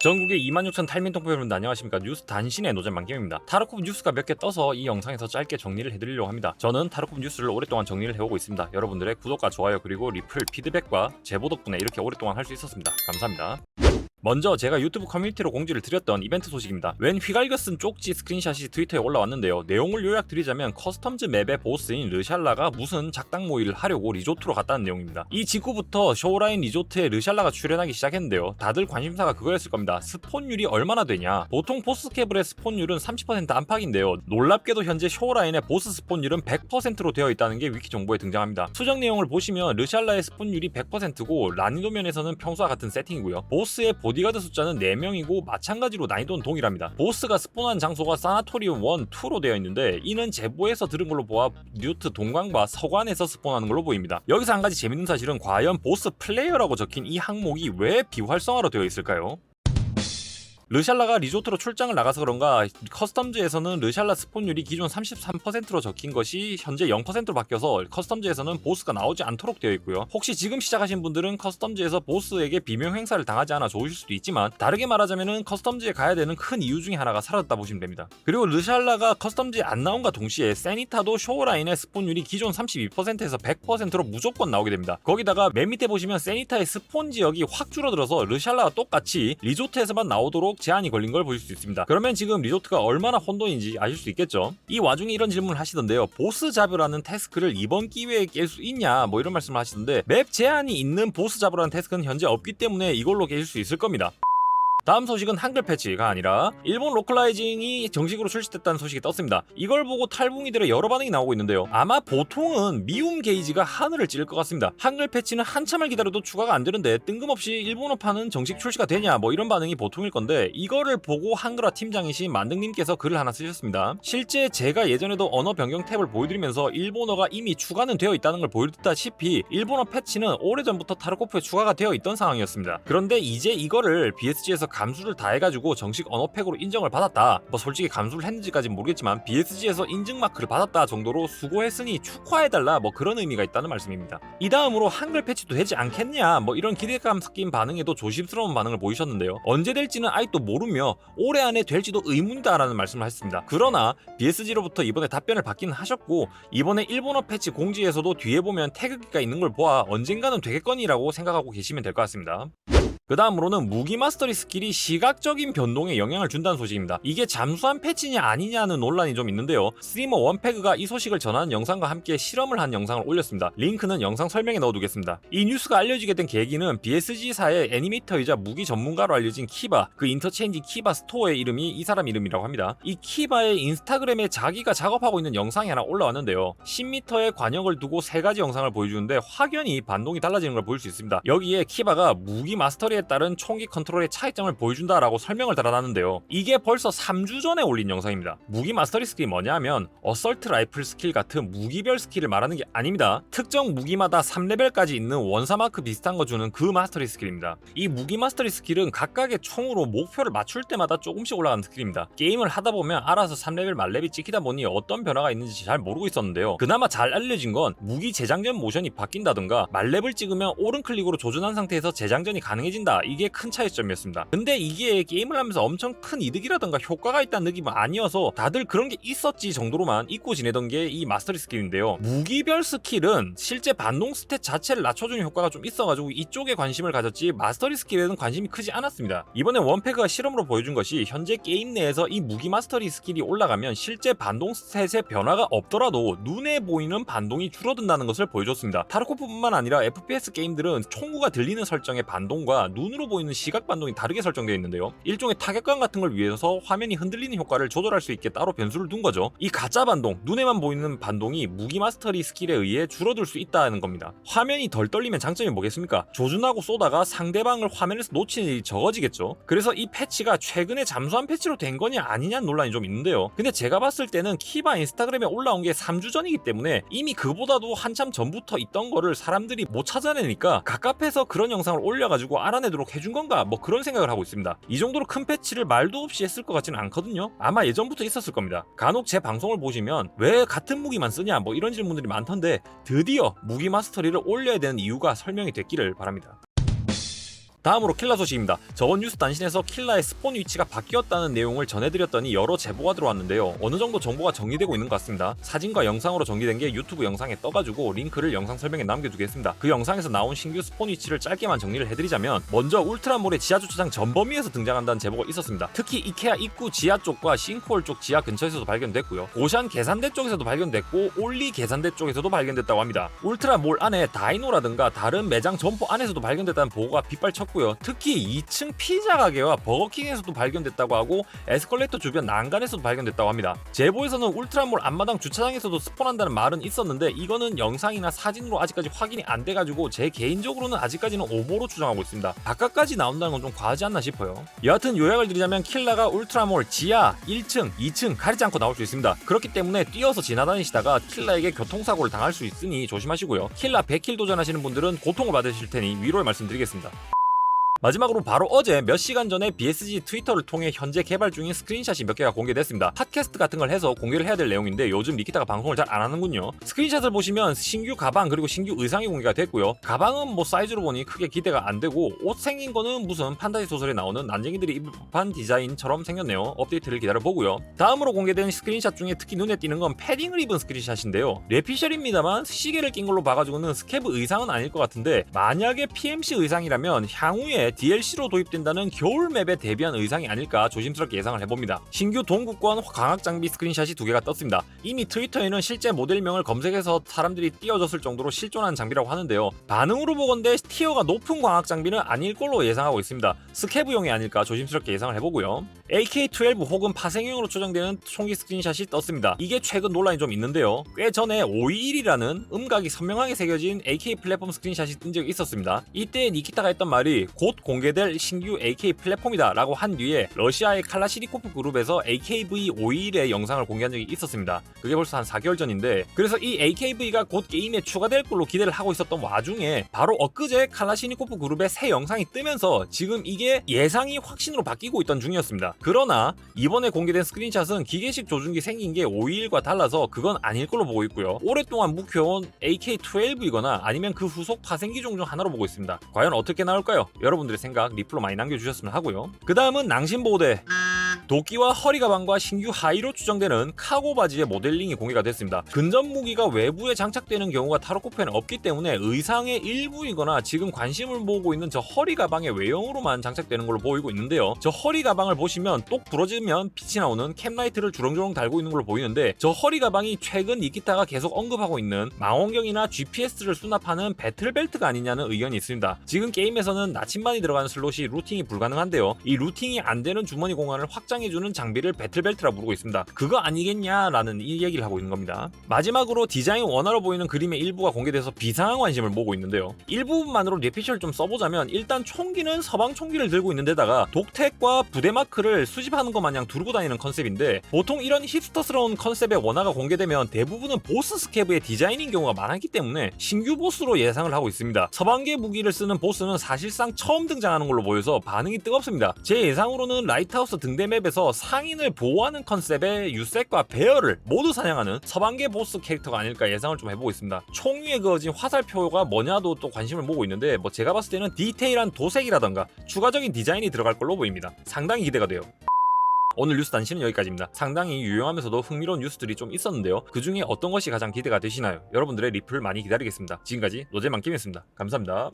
전국의 26,000 탈민통포 여러분 안녕하십니까? 뉴스 단신의 노잼 만경입니다. 타르코프 뉴스가 몇 개 떠서 이 영상에서 짧게 정리를 해드리려고 합니다. 저는 타르코프 뉴스를 오랫동안 정리를 해오고 있습니다. 여러분들의 구독과 좋아요 그리고 리플 피드백과 제보 덕분에 이렇게 오랫동안 할 수 있었습니다. 감사합니다 먼저 제가 유튜브 커뮤니티로 공지를 드렸던 이벤트 소식입니다. 웬 휘갈겨 쓴 쪽지 스크린샷이 트위터에 올라왔는데요. 내용을 요약드리자면 커스텀즈 맵의 보스인 르샬라가 무슨 작당 모의를 하려고 리조트로 갔다는 내용입니다. 이 직후부터 쇼라인 리조트에 르샬라가 출연하기 시작했는데요. 다들 관심사가 그거였을 겁니다. 스폰율이 얼마나 되냐? 보통 보스캐블의 스폰율은 30% 안팎인데요. 놀랍게도 현재 쇼라인의 보스 스폰율은 100%로 되어 있다는 게 위키 정보에 등장합니다. 수정 내용을 보시면 르샬라의 스폰율이 100%고 난이도 면에서는 평소와 같은 세팅이고요. 보스의 보 디가드 숫자는 4명이고 마찬가지로 난이도는 동일합니다. 보스가 스폰한 장소가 사나토리움 1, 2로 되어 있는데 이는 제보에서 들은 걸로 보아 뉴트 동강과 서관에서 스폰하는 걸로 보입니다. 여기서 한 가지 재밌는 사실은 과연 보스 플레이어라고 적힌 이 항목이 왜 비활성화로 되어 있을까요? 르샬라가 리조트로 출장을 나가서 그런가 커스텀즈에서는 르샬라 스폰율이 기존 33%로 적힌 것이 현재 0%로 바뀌어서 커스텀즈에서는 보스가 나오지 않도록 되어 있고요. 혹시 지금 시작하신 분들은 커스텀즈에서 보스에게 비명 행사를 당하지 않아 좋으실 수도 있지만 다르게 말하자면은 커스텀즈에 가야 되는 큰 이유 중에 하나가 사라졌다 보시면 됩니다. 그리고 르샬라가 커스텀즈에 안 나온과 동시에 세니타도 쇼라인의 스폰율이 기존 32%에서 100%로 무조건 나오게 됩니다. 거기다가 맨 밑에 보시면 세니타의 스폰 지역이 확 줄어들어서 르샬라와 똑같이 리조트에서만 나오도록 제한이 걸린 걸 보실 수 있습니다. 그러면 지금 리조트가 얼마나 혼돈인지 아실 수 있겠죠? 이 와중에 이런 질문을 하시던데요. 보스 잡으라는 태스크를 이번 기회에 깰 수 있냐? 뭐 이런 말씀을 하시던데 맵 제한이 있는 보스 잡으라는 태스크는 현재 없기 때문에 이걸로 깨실 수 있을 겁니다. 다음 소식은 한글 패치가 아니라 일본 로컬라이징이 정식으로 출시됐다는 소식이 떴습니다. 이걸 보고 탈북이들의 여러 반응이 나오고 있는데요. 아마 보통은 미움 게이지가 하늘을 찌를 것 같습니다. 한글 패치는 한참을 기다려도 추가가 안 되는데 뜬금없이 일본어판은 정식 출시가 되냐 뭐 이런 반응이 보통일 건데 이거를 보고 한글화 팀장이신 만등님께서 글을 하나 쓰셨습니다. 실제 제가 예전에도 언어 변경 탭을 보여드리면서 일본어가 이미 추가는 되어 있다는 걸 보여드렸다시피 일본어 패치는 오래전부터 타르코프에 추가가 되어 있던 상황이었습니다. 그런데 이제 이거를 BSG에서 감수를 다 해가지고 정식 언어팩으로 인정을 받았다. 뭐 솔직히 감수를 했는지까지는 모르겠지만 BSG에서 인증 마크를 받았다 정도로 수고했으니 축하해달라 뭐 그런 의미가 있다는 말씀입니다. 이 다음으로 한글 패치도 되지 않겠냐 뭐 이런 기대감 섞인 반응에도 조심스러운 반응을 보이셨는데요. 언제 될지는 아직도 모르며 올해 안에 될지도 의문이다라는 말씀을 하셨습니다. 그러나 BSG로부터 이번에 답변을 받기는 하셨고 이번에 일본어 패치 공지에서도 뒤에 보면 태극기가 있는 걸 보아 언젠가는 되겠거니라고 생각하고 계시면 될 것 같습니다. 그 다음으로는 무기 마스터리 스킬이 시각적인 변동에 영향을 준다는 소식입니다. 이게 잠수한 패치냐 아니냐는 논란이 좀 있는데요. 스트리머 원패그가 이 소식을 전하는 영상과 함께 실험을 한 영상을 올렸습니다. 링크는 영상 설명에 넣어두겠습니다. 이 뉴스가 알려지게 된 계기는 BSG사의 애니메이터이자 무기 전문가로 알려진 키바, 그 인터체인지 키바 스토어의 이름이 이 사람 이름이라고 합니다. 이 키바의 인스타그램에 자기가 작업하고 있는 영상이 하나 올라왔는데요. 10m의 관역을 두고 세 가지 영상을 보여주는데 확연히 반동이 달라지는 걸 볼 수 있습니다. 여기에 키바가 무기 마스터리 따른 총기 컨트롤의 차이점을 보여준다라고 설명을 달아놨는데요. 이게 벌써 3주 전에 올린 영상입니다. 무기 마스터리 스킬이 뭐냐면 어설트 라이플 스킬 같은 무기별 스킬을 말하는 게 아닙니다. 특정 무기마다 3레벨까지 있는 원사 마크 비슷한 거 주는 그 마스터리 스킬입니다. 이 무기 마스터리 스킬은 각각의 총으로 목표를 맞출 때마다 조금씩 올라가는 스킬입니다. 게임을 하다 보면 알아서 3레벨 말렙이 찍히다 보니 어떤 변화가 있는지 잘 모르고 있었는데요. 그나마 잘 알려진 건 무기 재장전 모션이 바뀐다던가 말렙을 찍으면 오른 클릭으로 조준한 상태에서 재장전이 가능해진다 된다. 이게 큰 차이점이었습니다. 근데 이게 게임을 하면서 엄청 큰 이득이라던가 효과가 있다는 느낌은 아니어서 다들 그런 게 있었지 정도로만 잊고 지내던 게 이 마스터리 스킬인데요. 무기별 스킬은 실제 반동 스탯 자체를 낮춰주는 효과가 좀 있어가지고 이쪽에 관심을 가졌지 마스터리 스킬에는 관심이 크지 않았습니다. 이번에 원패그가 실험으로 보여준 것이 현재 게임 내에서 이 무기 마스터리 스킬이 올라가면 실제 반동 스탯의 변화가 없더라도 눈에 보이는 반동이 줄어든다는 것을 보여줬습니다. 타르코프뿐만 아니라 FPS 게임들은 총구가 들리는 설정의 반동과 눈으로 보이는 시각 반동이 다르게 설정되어 있는데요. 일종의 타격감 같은 걸 위해서 화면이 흔들리는 효과를 조절할 수 있게 따로 변수를 둔 거죠. 이 가짜 반동, 눈에만 보이는 반동이 무기 마스터리 스킬에 의해 줄어들 수 있다는 겁니다. 화면이 덜 떨리면 장점이 뭐겠습니까? 조준하고 쏘다가 상대방을 화면에서 놓치는 일이 적어지겠죠. 그래서 이 패치가 최근에 잠수한 패치로 된 거냐 아니냐는 논란이 좀 있는데요. 근데 제가 봤을 때는 키바 인스타그램에 올라온 게 3주 전이기 때문에 이미 그보다도 한참 전부터 있던 거를 사람들이 못 찾아내니까 가깝해서 그런 영상을 올려가지고 알아내 도록 해준 건가 뭐 그런 생각을 하고 있습니다. 이 정도로 큰 패치를 말도 없이 했을 것 같지는 않거든요. 아마 예전부터 있었을 겁니다. 간혹 제 방송을 보시면 왜 같은 무기만 쓰냐 뭐 이런 질문들이 많던데 드디어 무기 마스터리를 올려야 되는 이유가 설명이 됐기를 바랍니다. 다음으로 킬라 소식입니다. 저번 뉴스 단신에서 킬라의 스폰 위치가 바뀌었다는 내용을 전해드렸더니 여러 제보가 들어왔는데요. 어느 정도 정보가 정리되고 있는 것 같습니다. 사진과 영상으로 정리된 게 유튜브 영상에 떠가지고 링크를 영상 설명에 남겨두겠습니다. 그 영상에서 나온 신규 스폰 위치를 짧게만 정리를 해드리자면 먼저 울트라몰의 지하 주차장 전범위에서 등장한다는 제보가 있었습니다. 특히 이케아 입구 지하 쪽과 싱크홀 쪽 지하 근처에서도 발견됐고요. 고샨 계산대 쪽에서도 발견됐고 올리 계산대 쪽에서도 발견됐다고 합니다. 울트라몰 안에 다이노라든가 다른 매장 점포 안에서도 발견됐다는 보고가 빗발쳤고 요. 특히 2층 피자 가게와 버거킹에서도 발견됐다고 하고 에스컬레이터 주변 난간에서도 발견됐다고 합니다. 제보에서는 울트라몰 앞마당 주차장에서도 스폰한다는 말은 있었는데 이거는 영상이나 사진으로 아직까지 확인이 안 돼가지고 제 개인적으로는 아직까지는 오보로 추정하고 있습니다. 바깥까지 나온다는 건 좀 과하지 않나 싶어요. 여하튼 요약을 드리자면 킬라가 울트라몰 지하 1층, 2층 가리지 않고 나올 수 있습니다. 그렇기 때문에 뛰어서 지나다니시다가 킬라에게 교통사고를 당할 수 있으니 조심하시고요. 킬라 100킬 도전하시는 분들은 고통을 받으실 테니 위로의 말씀드리겠습니다. 마지막으로 바로 어제 몇 시간 전에 BSG 트위터를 통해 현재 개발 중인 스크린샷이 몇 개가 공개됐습니다. 팟캐스트 같은 걸 해서 공개를 해야 될 내용인데 요즘 리키타가 방송을 잘 안 하는군요. 스크린샷을 보시면 신규 가방 그리고 신규 의상이 공개가 됐고요. 가방은 뭐 사이즈로 보니 크게 기대가 안 되고 옷 생긴 거는 무슨 판타지 소설에 나오는 난쟁이들이 입을 법한 디자인처럼 생겼네요. 업데이트를 기다려 보고요. 다음으로 공개된 스크린샷 중에 특히 눈에 띄는 건 패딩을 입은 스크린샷인데요. 뇌피셜입니다만 시계를 낀 걸로 봐가지고는 스케브 의상은 아닐 것 같은데 만약에 PMC 의상이라면 향후에 DLC로 도입된다는 겨울 맵에 대비한 의상이 아닐까 조심스럽게 예상을 해봅니다. 신규 동국권 광학 장비 스크린샷이 두 개가 떴습니다. 이미 트위터에는 실제 모델명을 검색해서 사람들이 띄워줬을 정도로 실존한 장비라고 하는데요. 반응으로 보건대 티어가 높은 광학 장비는 아닐 걸로 예상하고 있습니다. 스케브용이 아닐까 조심스럽게 예상을 해보고요. AK-12 혹은 파생형으로 추정되는 총기 스크린샷이 떴습니다. 이게 최근 논란이 좀 있는데요. 꽤 전에 521이라는 음각이 선명하게 새겨진 AK 플랫폼 스크린샷이 뜬 적이 있었습니다. 이때 니키타가 했던 말이 곧 공개될 신규 AK 플랫폼이다 라고 한 뒤에 러시아의 칼라시니코프 그룹에서 AKV-521의 영상을 공개한 적이 있었습니다. 그게 벌써 한 4개월 전인데 그래서 이 AKV가 곧 게임에 추가될 걸로 기대를 하고 있었던 와중에 바로 엊그제 칼라시니코프 그룹의 새 영상이 뜨면서 지금 이게 예상이 확신으로 바뀌고 있던 중이었습니다. 그러나 이번에 공개된 스크린샷은 기계식 조준기 생긴 게 521과 달라서 그건 아닐 걸로 보고 있고요. 오랫동안 묵혀온 AK-12이거나 아니면 그 후속 파생기종 중 하나로 보고 있습니다. 과연 어떻게 나올까요? 여러분 들의 생각 리플로 많이 남겨주셨으면 하고요. 그 다음은 낭심보호대. 도끼와 허리 가방과 신규 하이로 추정되는 카고 바지의 모델링이 공개가 됐습니다. 근접 무기가 외부에 장착되는 경우가 타로코프에는 없기 때문에 의상의 일부이거나 지금 관심을 모으고 있는 저 허리 가방의 외형으로만 장착되는 걸로 보이고 있는데요. 저 허리 가방을 보시면 똑 부러지면 빛이 나오는 캡라이트를 주렁주렁 달고 있는 걸로 보이는데 저 허리 가방이 최근 이키타가 계속 언급하고 있는 망원경이나 GPS를 수납하는 배틀벨트가 아니냐는 의견이 있습니다. 지금 게임에서는 나침반이 들어가는 슬롯이 루팅이 불가능한데요. 이 루팅이 안 되는 주머니 공간을 확장 해주는 장비를 배틀벨트라 부르고 있습니다. 그거 아니겠냐라는 이 얘기를 하고 있는 겁니다. 마지막으로 디자인 원화로 보이는 그림의 일부가 공개돼서 비상한 관심을 모으고 있는데요. 일부분만으로 뇌피셜을 좀 써보자면 일단 총기는 서방 총기를 들고 있는 데다가 독택과 부대 마크를 수집하는 것 마냥 두르고 다니는 컨셉인데 보통 이런 힙스터스러운 컨셉의 원화가 공개되면 대부분은 보스 스케브의 디자인인 경우가 많았기 때문에 신규 보스로 예상을 하고 있습니다. 서방계 무기를 쓰는 보스는 사실상 처음 등장하는 걸로 보여서 반응이 뜨겁습니다. 제 예상으로는 라이트하우스 등대 맵에 서 상인을 보호하는 컨셉의 유색과 베어를 모두 사냥하는 서방계 보스 캐릭터가 아닐까 예상을 좀 해보고 있습니다. 총 위에 그어진 화살표가 뭐냐도 또 관심을 모으고 있는데 뭐 제가 봤을 때는 디테일한 도색이라던가 추가적인 디자인이 들어갈 걸로 보입니다. 상당히 기대가 돼요. 오늘 뉴스 단신은 여기까지입니다. 상당히 유용하면서도 흥미로운 뉴스들이 좀 있었는데요. 그 중에 어떤 것이 가장 기대가 되시나요? 여러분들의 리플 많이 기다리겠습니다. 지금까지 노잼만김이었습니다. 감사합니다.